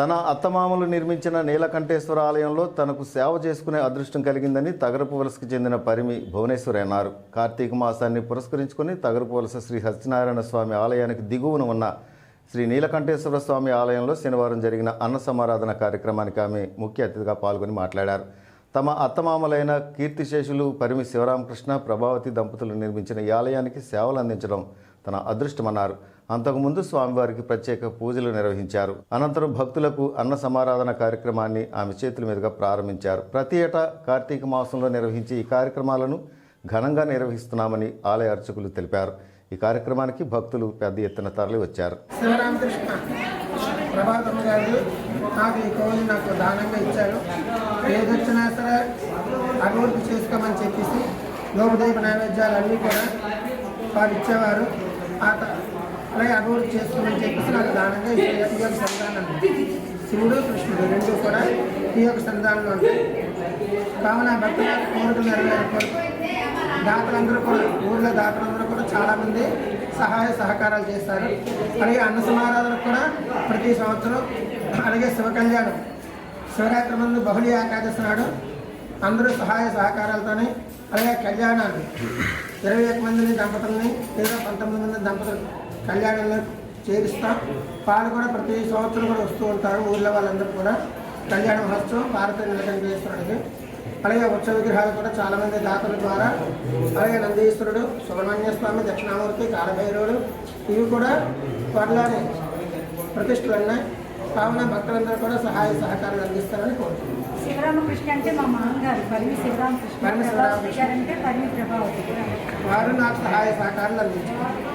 తన అత్తమామలు నిర్మించిన నీలకంఠేశ్వర ఆలయంలో తనకు సేవ చేసుకునే అదృష్టం కలిగిందని తగరపు వలసకు చెందిన పరిమి భువనేశ్వరి అన్నారు. కార్తీక మాసాన్ని పురస్కరించుకుని తగరపు వలస శ్రీ సత్యనారాయణ స్వామి ఆలయానికి దిగువన ఉన్న శ్రీ నీలకంఠేశ్వర స్వామి ఆలయంలో శనివారం జరిగిన అన్న సమారాధన కార్యక్రమానికి ఆమె ముఖ్య అతిథిగా పాల్గొని మాట్లాడారు. తమ అత్తమామలైన కీర్తిశేషులు పరిమి శివరామకృష్ణ ప్రభావతి దంపతులు నిర్మించిన ఈ ఆలయానికి సేవలు అందించడం తన అదృష్టమన్నారు. అంతకుముందు స్వామివారికి ప్రత్యేక పూజలు నిర్వహించారు. అనంతరం భక్తులకు అన్న సమారాధన కార్యక్రమాన్ని ఆమె చేతుల మీదుగా ప్రారంభించారు. ప్రతి ఏటా కార్తీక మాసంలో నిర్వహించే ఈ కార్యక్రమాలను ఘనంగా నిర్వహిస్తున్నామని ఆలయ అర్చకులు తెలిపారు. ఈ కార్యక్రమానికి భక్తులు పెద్ద ఎత్తున తరలి వచ్చారు శ్రీరామకృష్ణ ప్రభాతమ్మ గారు నాకు ఈ కోవిని నాకు దానంగా ఇచ్చారు. ఏదొచ్చినా సరే అభివృద్ధి చేసుకోమని చెప్పేసి లోపదీప నైవేద్యాలు అన్నీ కూడా వారు ఇచ్చేవారు. అలాగే అభివృద్ధి చేసుకోమని చెప్పేసి నాకు దానంగా ఇచ్చారు సంతానం శివుడు కృష్ణుడు రెండు కూడా ఈ యొక్క సన్నిధానంలో ఉంటాయి. కావున భక్తుల కోరికలు నెరవేరే కొరకు దాతలందరూ కూడా ఊర్లో దాతలందరూ కూడా చాలామంది సహాయ సహకారాలు చేస్తారు. అలాగే అన్న సమారాధనకు కూడా ప్రతి సంవత్సరం అలాగే శివ కళ్యాణం శివరాత్రి ముందు బహుళీ ఏకాదశి నాడు అందరూ సహాయ సహకారాలతోనే అలాగే కళ్యాణాలు ఇరవై ఒక మందిని దంపతుల్ని లేదా పంతొమ్మిది మంది దంపతులు కళ్యాణంలో చేరుస్తాం. వాళ్ళు కూడా ప్రతి సంవత్సరం కూడా వస్తూ ఉంటారు. ఊళ్ళో వాళ్ళందరూ కూడా. కళ్యాణ మహోత్సవం భారత నిలకంఠేశ్వరుడికి అలాగే ఉత్సవ విగ్రహాలు కూడా చాలా మంది దాతల ద్వారా. అలాగే నందీశ్వరుడు సుబ్రహ్మణ్య స్వామి దక్షిణామూర్తి కాలభైరవుడు ఇవి కూడా త్వరలోనే ప్రతిష్టలు ఉన్నాయి కావున భక్తులందరూ కూడా సహాయ సహకారాలు అందిస్తారని కోరుతున్నాను శివరామకృష్ణ అంటే మా మామగారు పరిమి శివరామకృష్ణ అంటే పరిమి ప్రభావతి వారు నాకు సహాయ సహకారాలు అందించారు.